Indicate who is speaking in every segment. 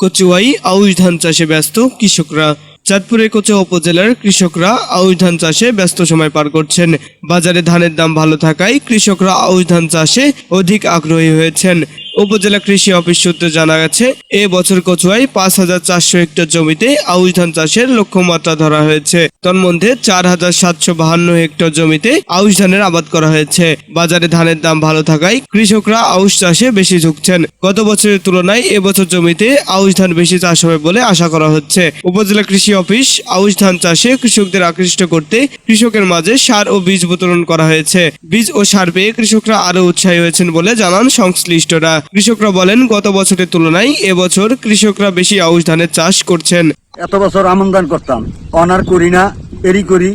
Speaker 1: কচুয়াই আউশ ধান চাষে ব্যস্ত কৃষকরা। চাঁদপুরে কোচা উপজেলার কৃষকরা আউশ ধান চাষে ব্যস্ত সময় পার করছেন। বাজারে ধানের দাম ভালো থাকায় কৃষকরা আউশ ধান চাষে অধিক আগ্রহী হয়েছেন। উপজেলা কৃষি অফিস সূত্রে জানা গেছে, এ বছর কচুয়ায় পাঁচ হাজার চারশো হেক্টর জমিতে আউশ ধান চাষের লক্ষ্যমাত্রা ধরা হয়েছে। তন্মধ্যে চার হাজার সাতশো বাহান্ন হেক্টর জমিতে আউশ ধানের আবাদ করা হয়েছে। বাজারে ধানের দাম ভালো থাকায় কৃষকরা আউশ চাষে বেশি ঝুঁকছেন। গত বছরের তুলনায় এবছর জমিতে আউশ ধান বেশি চাষ হবে বলে আশা করা হচ্ছে। উপজেলা কৃষি অফিস আউশ ধান চাষে কৃষকদের আকৃষ্ট করতে কৃষকের মাঝে সার ও বীজ বিতরণ করা হয়েছে। বীজ ও সার পেয়ে কৃষকরা আরও উৎসাহী হয়েছেন বলে জানান সংশ্লিষ্টরা। কৃষকরা বলেন গত বছরের তুলনায় এবছর কৃষকরা বেশি আউশ ধানের চাষ করছেন।
Speaker 2: এত বছর আমন্দান করতাম। অনার করি না এরি করি।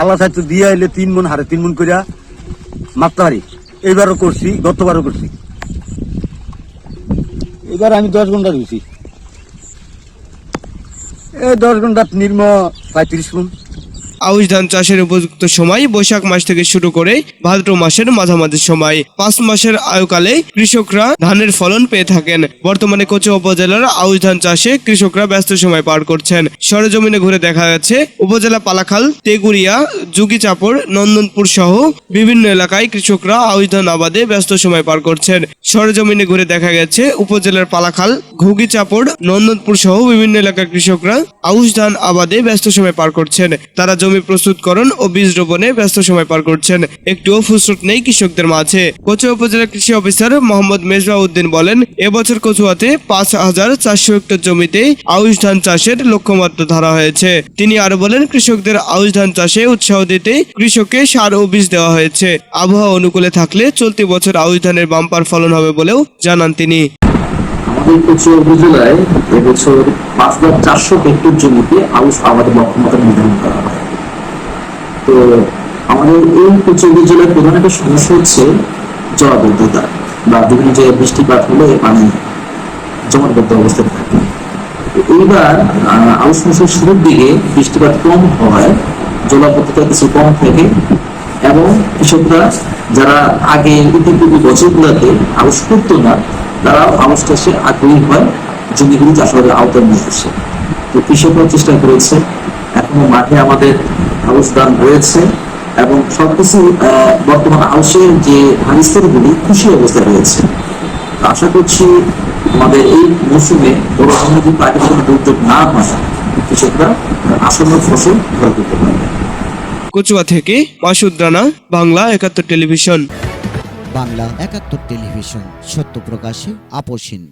Speaker 2: আল্লাহ সাহিত্য দিয়ে এলে তিন মন হারে তিন মন করিয়া মারতে পারি। এইবারও করছি গতবারও করছি। এবার আমি দশ ঘণ্টা রয়েছি দশ ঘণ্টা নির্ম পঁয়ত্রিশ মন
Speaker 1: আউশ ধান চাষের উপযুক্ত সময় বৈশাখ মাস থেকে শুরু করে ভাদ্র মাসের মাঝামাঝি সময়। পাঁচ মাসের আয়ুকালে কৃষকরা ধানের ফলন পেয়ে থাকেন। বর্তমানে কোচা উপজেলার আউশ ধান চাষে কৃষকরা ব্যস্ত সময় পার করছেন। সরেজমিনে ঘুরে দেখা গেছে, উপজেলা পালাখাল, তেগুড়িয়া জুগিচাপড় নন্দনপুর সহ বিভিন্ন এলাকায় কৃষকরা আউশ ধান আবাদে ব্যস্ত সময় পার করছেন। সরজমিনে ঘুরে দেখা গেছে, উপজেলার পালাখাল ঘুগিচাপড় নন্দনপুর সহ বিভিন্ন এলাকার কৃষকরা আউশ ধান আবাদে ব্যস্ত সময় পার করছেন। তারা জমি প্রস্তুতকরণ ও বীজ রোপণে ব্যস্ত সময় পার করছেন। একটুও ফুসরত নেই কৃষকদের মাঝে। কচুয়া উপজেলা কৃষি অফিসার মোহাম্মদ মেজবা উদ্দিন বলেন, এবছর কচুয়াতে পাঁচ হাজার চারশো হেক্টর জমিতে আউশ ধান চাষের লক্ষ্যমাত্রা ধরা হয়েছে। তিনি আরও বলেন, কৃষকদের আউশ ধান চাষে উৎসাহ দিতে কৃষককে সার ও বীজ দেওয়া হয়েছে। আবহাওয়া অনুকূলে থাকলে চলতি বছর আউশ ধানের বাম্পার ফলন হবে বলেও জানান তিনি।
Speaker 3: আমাদের কচুয়া উপজেলায় এবছর পাঁচ হাজার চারশো হেক্টর জমিতে আউশ আবাদের লক্ষ্যমাত্রা নির্ধারণ করা তো আমাদের এই কচুয়া উপজেলার প্রধান একটা সমস্যা হচ্ছে জলাবদ্ধতা বা বিভিন্ন জায়গায় বৃষ্টিপাত হলে পানি জমাটবদ্ধ অবস্থায় থাকে। এইবার আউশ মাসের শুরুর দিকে বৃষ্টিপাত কম হওয়ায় জলাবদ্ধতা কিছু কম থাকে এবং কৃষকরা যারা আগে ইতিপূর্বে বছরগুলোতে আউশ করতো না তারা আউশ চাষে আগ্রহী হয়, জমিগুলি চাষাবাদের আওতায় নিয়ে আসে। তো কৃষকরা চেষ্টা করেছে এখনও মাঠে আমাদের দান রয়েছে এবং সবকিছু বর্তমান আউশের যে হারিস্তরগুলি খুশি অবস্থায় রয়েছে। আশা করছি আমাদের এই মৌসুমে বড় ধরনের যদি প্রাকৃতিক দুর্যোগ না হয় কৃষকরা আসন্ন ফসল ক্রয় করতে পারবে।
Speaker 1: কচুয়া থেকে মাসুদ রানা বাংলা একাত্তর টেলিভিশন।
Speaker 4: বাংলা একাত্তর টেলিভিশন সত্য প্রকাশে আপোষহীন